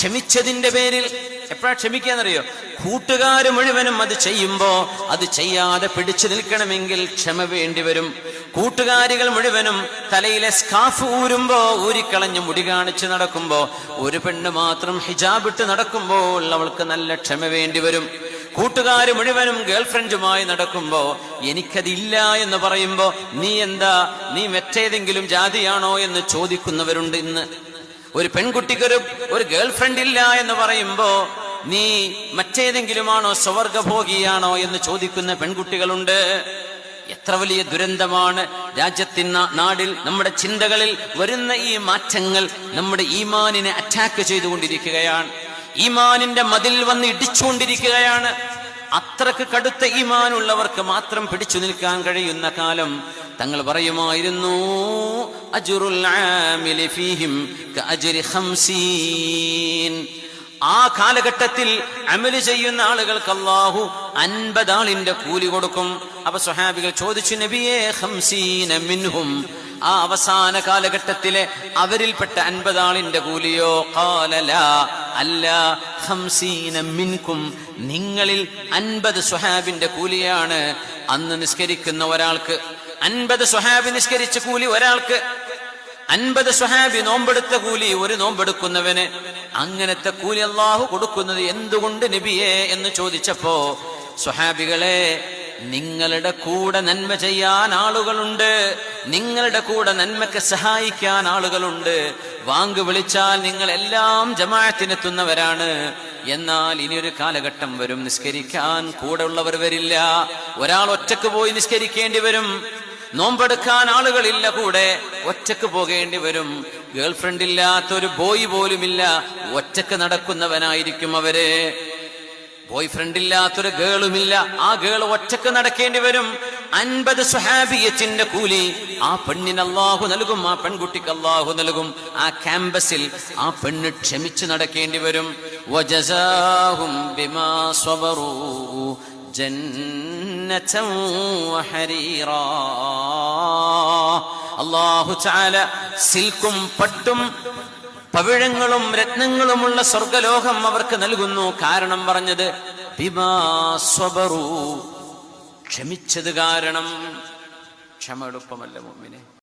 ക്ഷമിച്ചതിന്റെ പേരിൽ എപ്പോഴാ ക്ഷമിക്കാന്നറിയോ? കൂട്ടുകാര് മുഴുവനും അത് ചെയ്യുമ്പോ അത് ചെയ്യാതെ പിടിച്ചു നിൽക്കണമെങ്കിൽ ക്ഷമ വേണ്ടി വരും. കൂട്ടുകാരികൾ മുഴുവനും തലയിലെ സ്കാഫ് ഊരുമ്പോ ഊരിക്കളഞ്ഞ് മുടി കാണിച്ച് നടക്കുമ്പോ ഒരു പെണ്ണ് മാത്രം ഹിജാബ് ഇട്ട് നടക്കുമ്പോൾ അവൾക്ക് നല്ല ക്ഷമ വേണ്ടി വരും. കൂട്ടുകാർ മുഴുവനും ഗേൾഫ്രണ്ടുമായി നടക്കുമ്പോ എനിക്കതില്ല എന്ന് പറയുമ്പോ നീ എന്താ? നീ മറ്റേതെങ്കിലും ജാതിയാണോ എന്ന് ചോദിക്കുന്നവരുണ്ട് ഇന്ന്. ഒരു പെൺകുട്ടിക്കൊരു ഒരു ഗേൾഫ്രണ്ട് ഇല്ല എന്ന് പറയുമ്പോ നീ മറ്റേതെങ്കിലുമാണോ സ്വവർഗഭോഗിയാണോ എന്ന് ചോദിക്കുന്ന പെൺകുട്ടികളുണ്ട്. എത്ര വലിയ ദുരന്തമാണ് രാജ്യത്തിൻ നാടിൽ നമ്മുടെ ചിന്തകളിൽ വരുന്ന ഈ മാറ്റങ്ങൾ നമ്മുടെ ഈമാനിനെ അറ്റാക്ക് ചെയ്തുകൊണ്ടിരിക്കുകയാണ്. ഈമാനിന്റെ മതിൽ വന്ന് ഇടിച്ചുകൊണ്ടിരിക്കുകയാണ്. അത്രയ്ക്ക് കടുത്ത ഈമാനുള്ളവർക്ക് മാത്രം പിടിച്ചു നിൽക്കാൻ കഴിയുന്ന കാലം തങ്ങൾ പറയുമായിരുന്നു അജുറുൽ ഫീഹിം ആ കാലഘട്ടത്തിൽ അമൽ ചെയ്യുന്ന ആളുകൾക്ക് അള്ളാഹു അൻപതാളിന്റെ കൂലി കൊടുക്കും. അപ്പൊ സ്വഹാബികൾ ചോദിച്ചു നബിയെ ഹംസീന മിൻഹും ആ അവസാന കാലഘട്ടത്തിലെ അവരിൽപ്പെട്ട അൻപത് ആളിന്റെ കൂലിയോ മിൻകും. നിങ്ങളിൽ അൻപത് സുഹാബിന്റെ കൂലിയാണ് അന്ന് നിസ്കരിക്കുന്ന ഒരാൾക്ക്. അൻപത് സ്വഹാബി നിസ്കരിച്ച കൂലി ഒരാൾക്ക്. അൻപത് സുഹാബി നോമ്പെടുത്ത കൂലി ഒരു നോമ്പെടുക്കുന്നവന്. അങ്ങനത്തെ കൂലി അള്ളാഹു കൊടുക്കുന്നത് എന്തുകൊണ്ട് നബിയെ എന്ന് ചോദിച്ചപ്പോ സ്വഹാബികളെ നിങ്ങളുടെ കൂടെ നന്മ ചെയ്യാൻ ആളുകളുണ്ട്. നിങ്ങളുടെ കൂടെ നന്മയ്ക്ക് സഹായിക്കാൻ ആളുകളുണ്ട്. വാങ്ക് വിളിച്ചാൽ നിങ്ങൾ എല്ലാം ജമാഅത്തിനെത്തുന്നവരാണ്. എന്നാൽ ഇനിയൊരു കാലഘട്ടം വരും. നിസ്കരിക്കാൻ കൂടെ ഉള്ളവർ വരില്ല. ഒരാൾ ഒറ്റയ്ക്ക് പോയി നിസ്കരിക്കേണ്ടി വരും. നോമ്പെടുക്കാൻ ആളുകളില്ല കൂടെ. ഒറ്റയ്ക്ക് പോകേണ്ടി വരും. ഗേൾഫ്രണ്ട് ഇല്ലാത്ത ഒരു ബോയ് പോലുമില്ല. ഒറ്റയ്ക്ക് നടക്കുന്നവനായിരിക്കും അവർ. ബോയ് ഫ്രണ്ട് ഇല്ലാത്തൊരു ഗേളുമില്ല. ആ ഗേൾ ഒറ്റയ്ക്ക് നടക്കേണ്ടി വരും. അൻപത് സുഹാബിയത്തിന്റെ കൂലി ആ പെണ്ണിന് അള്ളാഹു നൽകും ആ പെൺകുട്ടിക്ക് അള്ളാഹു നൽകും. ആ ക്യാമ്പസിൽ ആ പെണ്ണ് ക്ഷമിച്ച് നടക്കേണ്ടി വരും. അള്ളാഹു ചാല സിൽക്കും പട്ടും പവിഴങ്ങളും രത്നങ്ങളുമുള്ള സ്വർഗലോകം അവർക്ക് നൽകുന്നു. കാരണം പറഞ്ഞത് ക്ഷമിച്ചത് കാരണം ക്ഷമ എളുപ്പമല്ല മുമ്പിനെ